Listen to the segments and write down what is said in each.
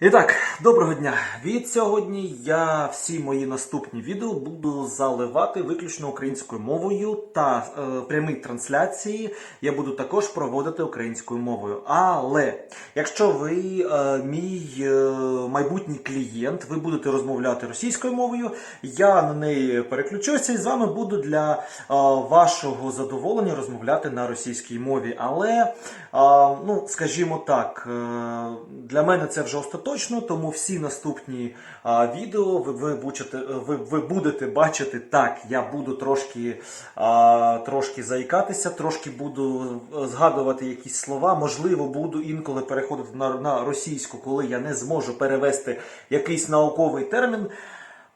І так, доброго дня! Від сьогодні я всі мої наступні відео буду заливати виключно українською мовою та е, прямі трансляції я буду також проводити українською мовою. Але якщо ви е, мій е, майбутній клієнт, ви будете розмовляти російською мовою, я на неї переключуся і з вами буду для е, вашого задоволення розмовляти на російській мові. Але, е, ну, скажімо так, е, для мене це вже остаточно, тому всі наступні а, відео ви, ви, будете, ви, ви будете бачити так. Я буду трошки, а, трошки заїкатися, трошки буду е, згадувати якісь слова. Можливо, буду інколи переходити на, на російську, коли я не зможу перевести якийсь науковий термін.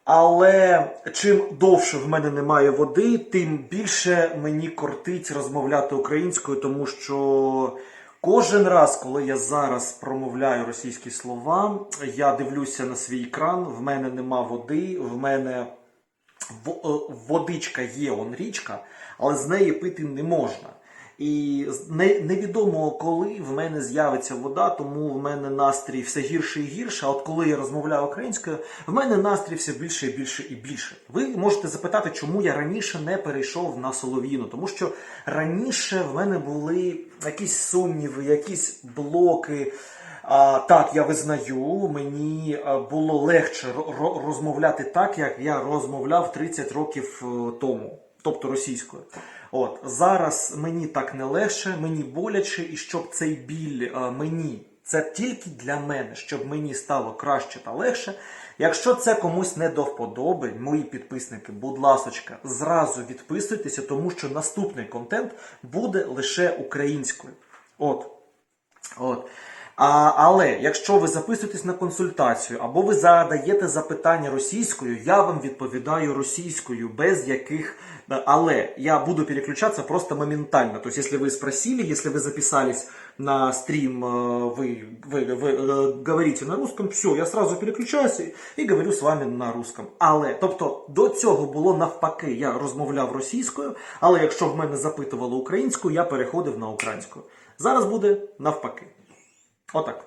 Але чим довше в мене немає води, тим більше мені кортить розмовляти українською, тому що кожен раз, коли я зараз промовляю російські слова, я дивлюся на свій екран, в мене нема води, в мене е, водичка є, он річка, але з неї пити не можна. І не, невідомо коли в мене з'явиться вода, тому в мене настрій все гірше і гірше. А от коли я розмовляю українською, в мене настрій все більше і більше і більше. Ви можете запитати, чому я раніше не перейшов на солов'їну, тому що раніше в мене були якісь сумніви, якісь блоки. А, так, я визнаю, мені було легше ро- ро- розмовляти так, як я розмовляв 30 років е, тому, тобто російською. От зараз мені так не легше, мені боляче, і щоб цей біль е, мені це тільки для мене, щоб мені стало краще та легше. Якщо це комусь не до вподоби, мої підписники, будь ласочка, зразу відписуйтеся, тому що наступний контент буде лише українською. От. От. А, але якщо ви записуєтесь на консультацію або ви задаєте запитання російською, я вам відповідаю російською, без яких. Але я буду переключатися просто моментально. То есть, если вы спросили, если вы записались на стрим, э, вы, вы, вы э, говорите на русском, все, я сразу переключаюся і, і говорю з вами на русском. Але, тобто, до цього було навпаки, я розмовляв російською, але якщо в мене запитували українською, я переходив на українську. Зараз буде навпаки. Отак.